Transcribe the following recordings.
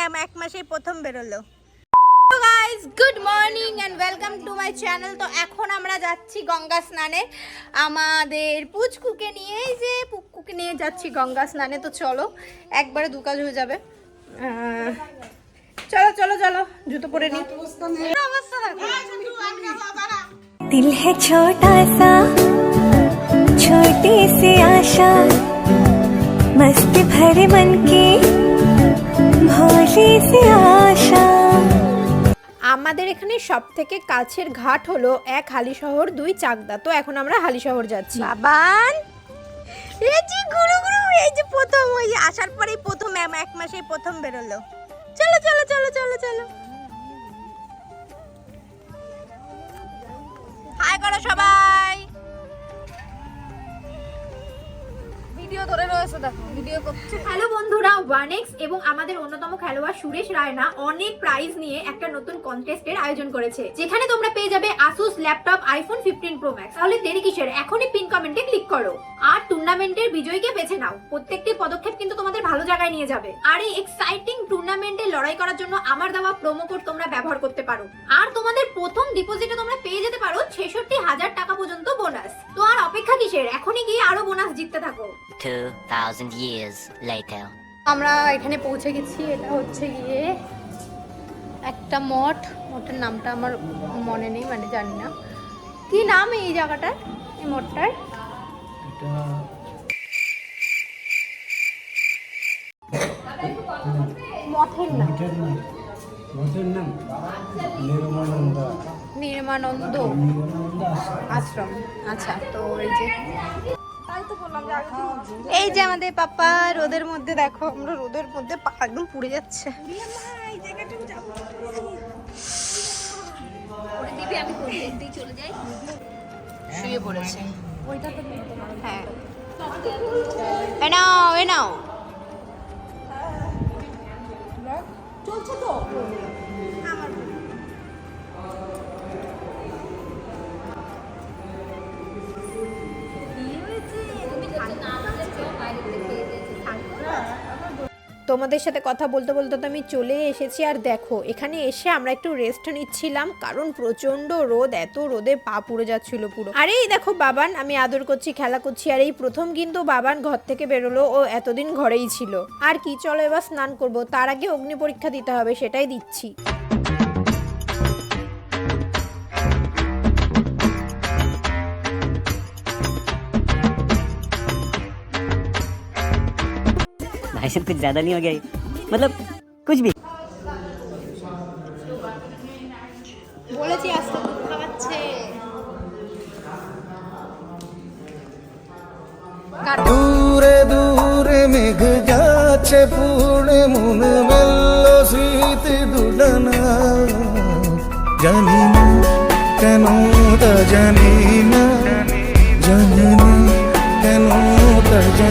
Ma'am এক মাসেই প্রথম বেরোলো guys good morning and welcome to my channel তো এখন আমরা যাচ্ছি গঙ্গা স্নানে আমাদের পুচকুকে নিয়ে এই যে পুচকুকে নিয়ে যাচ্ছি গঙ্গা স্নানে তো চলো একবারে দু কাজ হয়ে যাবে আহ, চলো চলো চলো জুতো পরে নি অবস্থা দেখো दिल है छोटा सा छोटी सी आशा मस्ती भरे मन की भोली सी आशा আমাদের এখানে সব থেকে কাছের ঘাট হলো এক হালি শহর দুই চাকদা। তো এখন আমরা হালি শহর যাচ্ছি। বাবান! এই যে গুরু গুরু এই যে প্রথম, ওই আসার পরেই প্রথম এক মাসেই প্রথম বেরোলো। চলো চলো চলো চলো চলো। হাই করো সবাই! হ্যালো বন্ধুরা, ওয়ানেক্স এবং আমাদের অন্যতম খেলোয়াড় সুরেশ রায়না অনেক প্রাইজ নিয়ে একটা নতুন কন্টেস্টের আয়োজন করেছে, যেখানে তোমরা পেয়ে যাবে Asus laptop iPhone fifteen pro max তাহলে দেরি কিসের? এখনই পিন কমেন্টে ক্লিক করো। আর টুর্নামেন্টের বিজয়ীকে বেছে নাও। প্রত্যেকটি পদক্ষেপ কিন্তু তোমাদের ভালো জায়গায় নিয়ে যাবে। আর এই এক্সাইটিং টুর্নামেন্টে লড়াই করার জন্য আমার দেওয়া প্রোমো কোড তোমরা ব্যবহার করতে পারো। আর তোমাদের প্রথম ডিপোজিটে তোমরা পেয়ে যেতে পারো ছেষট্টি হাজার টাকা পর্যন্ত বোনাস তো আর অপেক্ষা কিসের? এখনই গিয়ে আরও বোনাস জিততে থাকো। 2,000 years later. আমরা এখানে পৌঁছে গেছি এটা হচ্ছে গিয়ে একটা মঠ। মঠের নামটা আমার মনে নেই মানে জানি না। কি নাম এই জায়গাটার এই মঠটার? মঠের নাম। মঠের নাম। নির্মানন্দ আশ্রম। আশ্রম। আচ্ছা তো এই যে এই যে আমাদের পাপা রোদের মধ্যে দেখো আমরা রোদের মধ্যে পা একদম পুড়ে যাচ্ছে। শুয়ে পড়েছে। হ্যাঁ। নাও এ নাও। তোমাদের সাথে কথা বলতে বলতে তো আমি চলে এসেছি। আর দেখো, এখানে এসে আমরা একটু রেস্ট নিচ্ছিলাম, কারণ প্রচণ্ড রোদ, এত রোদে পা পুড়ে যাচ্ছিল পুরো। আরে এই দেখো, বাবান, আমি আদর করছি, খেলা করছি, আর এই প্রথম কিন্তু বাবান ঘর থেকে বেরোলো, ও এতদিন ঘরেই ছিল। আর কি, চলো এবার স্নান করব, তার আগে অগ্নি পরীক্ষা দিতে হবে, সেটাই দিচ্ছি। भाई साहब कुछ ज्यादा नहीं हो गया ये? मतलब कुछ भी বলেছি আজকে দুধ খাওয়াচ্ছে দূরে দূরে মেঘ যাচ্ছে পুড়ে মন মেলল স্মৃতি দুডানা জানি না কেন তা জানি না জানি না কেন তা জানি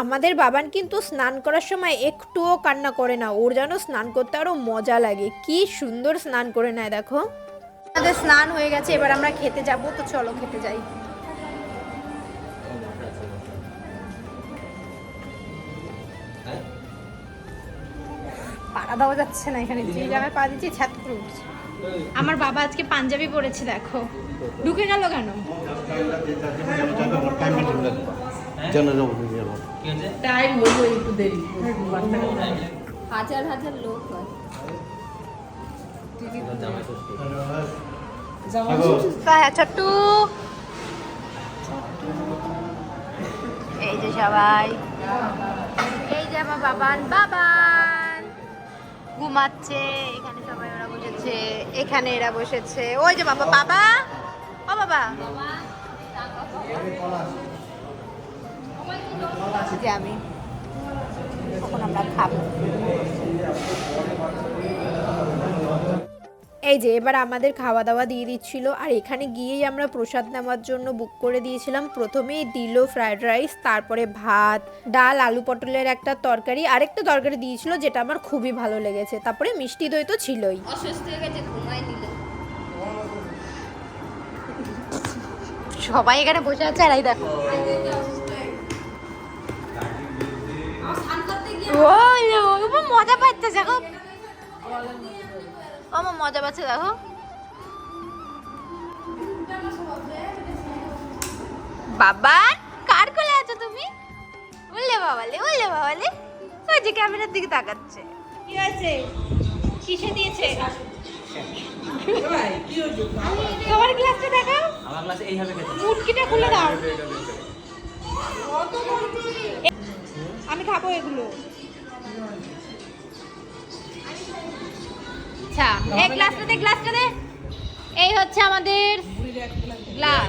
আমাদের বাবান কিন্তু স্নান করার সময় একটুও কান্না করে না। ওর যেন স্নান করতে আরও মজা লাগে। কি সুন্দর স্নান করে নেয়, দেখো। আমাদের স্নান হয়ে গেছে, এবার আমরা খেতে যাব, তো চলো খেতে যাই। পাড়া দেওয়া যাচ্ছে না এখানে যে জায়গায় পা দিচ্ছি ছাদ করে উঠছে। আমার বাবা আজকে পাঞ্জাবি পরেছে দেখো। ঢুকে গেল কেন? হাজার হাজার লোক হয় হ্যাঁ ছোট্টু। এই যে সবাই। এই যে আমার বাবান। বাবান! ঘুমাচ্ছে, এখানে সবাই ওরা বসেছে, এখানে এরা বসেছে। ওই যে বাবা বাবা, ও বাবা। যে আমি, তখন আমরা খাব। যে এবার আমাদের খাওয়া দাওয়া দিয়ে দিচ্ছিল। আর এখানে গিয়েই আমরা প্রসাদ নেওয়ার জন্য বুক করে দিয়েছিলাম। প্রথমেই দিল ফ্রায়েড রাইস তারপরে ভাত ডাল আলু পটলের একটা তরকারি। আরেকটা তরকারি দিয়েছিল যেটা আমার খুবই ভালো লেগেছে। তারপরে মিষ্টি দই তো ছিলই। অসুস্থ হয়ে গেছে ঘুমায় নিল। সবাই এখানে বসে আছে আর এই দেখো। উপর মজা পাচ্ছে দেখো। আমার মজা পাচ্ছে দেখো। বাবা কার কোলে আছো তুমি? বললে বাবালে বললে বাবালে। ওই যে ক্যামেরার দিকে তাকাচ্ছে। কি হয়েছে? কিসে দিয়েছে? তোমার গ্লাসটা দেখাও। আমার এইভাবে খেতে মুটকিটা খুলে দাও। আমি খাব এগুলো। আচ্ছা এই গ্লাসটা দে গ্লাসটা দে এই হচ্ছে আমাদের গ্লাস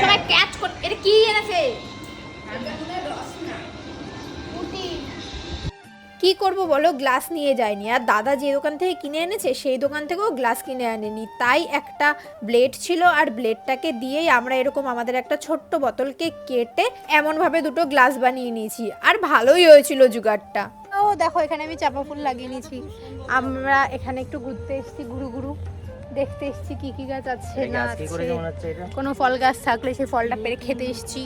সবাই ক্যাচ কর এটা কি এনেছে কি করব বলো? গ্লাস নিয়ে যায়নি। আর দাদা যে দোকান থেকে কিনে এনেছে সেই দোকান থেকেও গ্লাস কিনে আনেনি। তাই একটা ব্লেড ছিল আর ব্লেডটাকে দিয়েই আমরা এরকম আমাদের একটা ছোট্ট বোতলকে কেটে এমনভাবে দুটো গ্লাস বানিয়ে নিয়েছি। আর ভালোই হয়েছিল জুগাড়টা। ও দেখো এখানে আমি চাপা ফুল লাগিয়ে নিয়েছি। আমরা এখানে একটু ঘুরতে এসেছি ঘুরু ঘুরু দেখতে এসেছি কি কি গাছ আছে না আছে। কোনো ফল গাছ থাকলে সেই ফলটা পেরে খেতে এসেছি।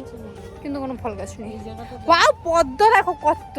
কিন্তু কোনো ফল গাছ নেই। ওয়াও পদ্ম দেখো কত।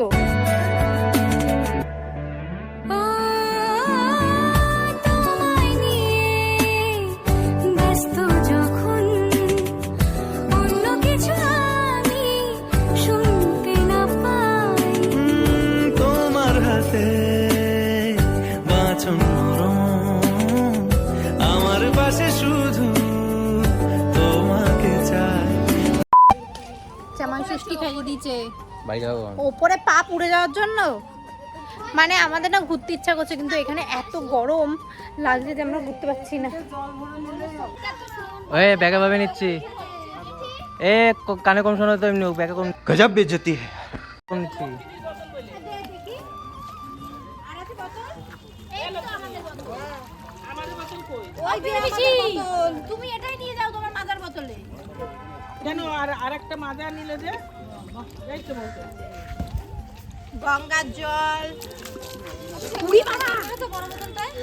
জামাই খাইয়ে দিয়েছে? ওপরে পা পুড়ে যাওয়ার জন্য? মানে আমাদের না ঘুরতে ইচ্ছা করছে কিন্তু এখানে এত গরম লাগছে যে আমরা ঘুরতে পারছি না। ওই ব্যাগে ভাবে নিচ্ছি। এ কানে কম শোনা তো এমনি ব্যাগে কম গজব বেজতি কম নিচ্ছি। তুমি এটাই নিয়ে যাও তোমার মাজার বোতলে। কেন? আর আরেকটা মাজা নিলে যে এই তো বলতে গঙ্গার জল। কুড়ি মারা তো বড় বোতলটায়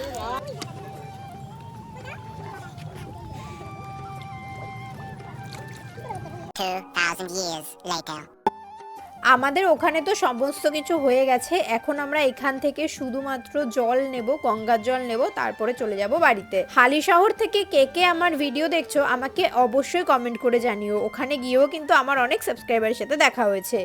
আমাদের ওখানে তো সমস্ত কিছু হয়ে গেছে। এখন আমরা এখান থেকে শুধুমাত্র জল নেব, গঙ্গার জল নেব, তারপরে চলে যাব বাড়িতে। হালি শহর থেকে কে কে আমার ভিডিও দেখছ, আমাকে অবশ্যই কমেন্ট করে জানিও। ওখানে গিয়েও কিন্তু আমার অনেক সাবস্ক্রাইবারের সাথে দেখা হয়েছে।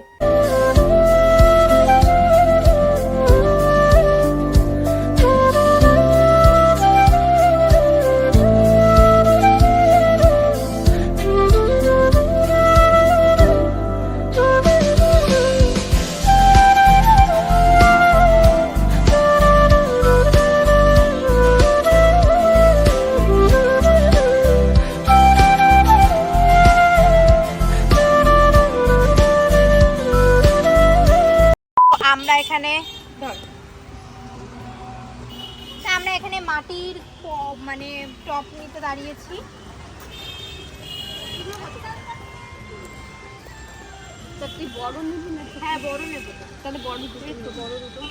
এখানে ধর। আমরা এখানে মাটির মানে টপ নিতে দাঁড়িয়েছি। তুই বড় নিবি না? হ্যাঁ বড় নেব। তাহলে বড় দুটো বড় দুটো।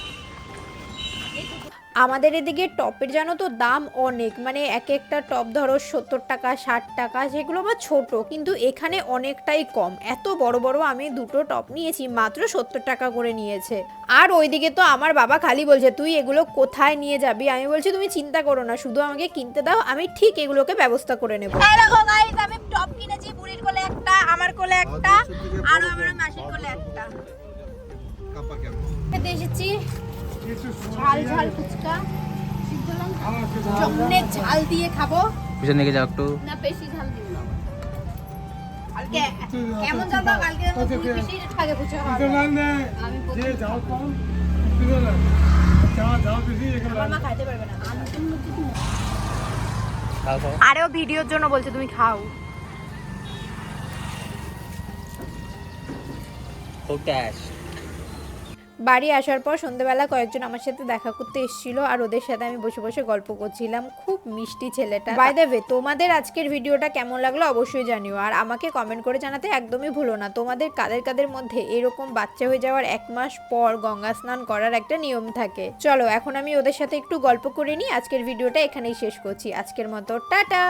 আমাদের এদিকে টপের জানো তো দাম অনেক। মানে এক একটা টপ ধরো সত্তর টাকা ষাট টাকা সেগুলো আবার ছোট কিন্তু এখানে অনেকটাই কম। এত বড় বড় আমি দুটো টপ নিয়েছি মাত্র সত্তর টাকা করে নিয়েছে। আর ওইদিকে তো আমার বাবা খালি বলছে তুই এগুলো কোথায় নিয়ে যাবি? আমি বলছি তুমি চিন্তা করো না শুধু আমাকে কিনতে দাও আমি ঠিক এগুলোকে ব্যবস্থা করে নেব। আমি টপ কিনেছি বুড়ির কোলে একটা আমার কোলে একটা আর আমার মাসির কোলে একটা। খেতে এসেছি। ঝাল ঝাল ফুচকা। জমনে ঝাল দিয়ে খাব। পিছন দিকে যাও একটু। না বেশি ঝাল দিন না। কালকে কেমন ঝাল দাও কালকে বেশি থাকে ফুচকা খাব যে যাও কম যাওয়া যাও বেশি এখানে আমার মা খাইতে পারবে না। খাও খাও। আরেও ভিডিওর জন্য বলছে তুমি খাও। বাড়ি আসার পর সন্ধ্যেবেলা কয়েকজন আমার সাথে দেখা করতে এসেছিল আর ওদের সাথে আমি বসে বসে গল্প করছিলাম। খুব মিষ্টি ছেলেটা। বাই দ্য ওয়ে তোমাদের আজকের ভিডিওটা কেমন লাগল অবশ্যই জানিও। আর আমাকে কমেন্ট করে জানাতে একদমই ভুলো না। তোমাদের কাদের কাদের মধ্যে এরকম বাচ্চা হয়ে যাওয়ার এক মাস পর গঙ্গা স্নান করার একটা নিয়ম থাকে? চলো, এখন আমি ওদের সাথে একটু গল্প করে নিই। আজকের ভিডিওটা এখানেই শেষ করছি। আজকের মতো, টাটা!